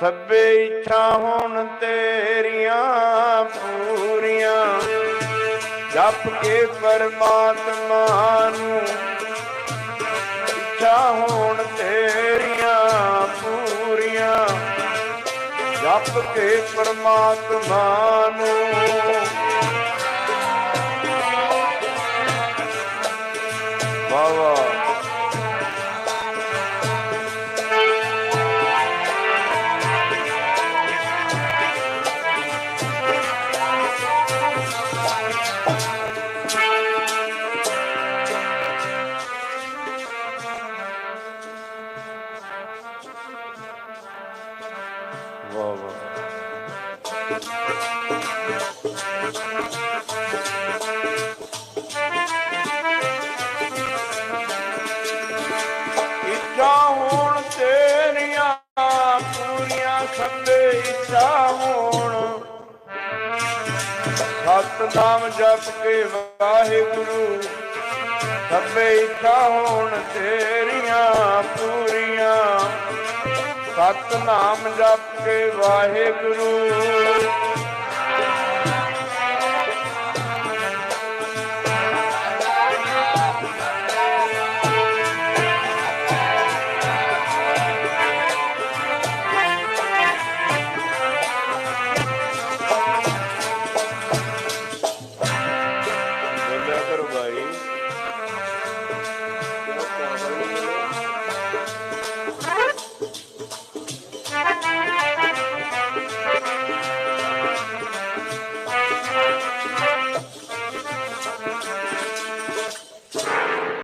ਸਭੇ ਇੱਛਾ ਹੋਣ ਤੇਰੀਆਂ ਪੂਰੀਆਂ। ਜਪ ਕੇ ਪਰਮਾਤਮਾ ਨੂੰ ਇੱਛਾ ਹੋਣ ਤੇਰੀਆਂ ਪੂਰੀਆਂ। ਜਪ ਕੇ ਪਰਮਾਤਮਾ ਨੂੰ ਵਾਵਾ ਵਾਹ। ਵਾਹ ਇੱਛਾ ਹੋਣ ਤੇਰੀਆਂ ਪੂਰੀਆਂ ਸਭੇ ਇੱਛਾ ਹੋਣ। ਸਤਨਾਮ ਜਪ ਕੇ ਵਾਹਿਗੁਰੂ ਸਭੇ ਇੱਛਾ ਹੋਣ ਤੇਰੀਆਂ ਸਤਨਾਮ ਜਪ ਕੇ ਵਾਹਿਗੁਰੂ।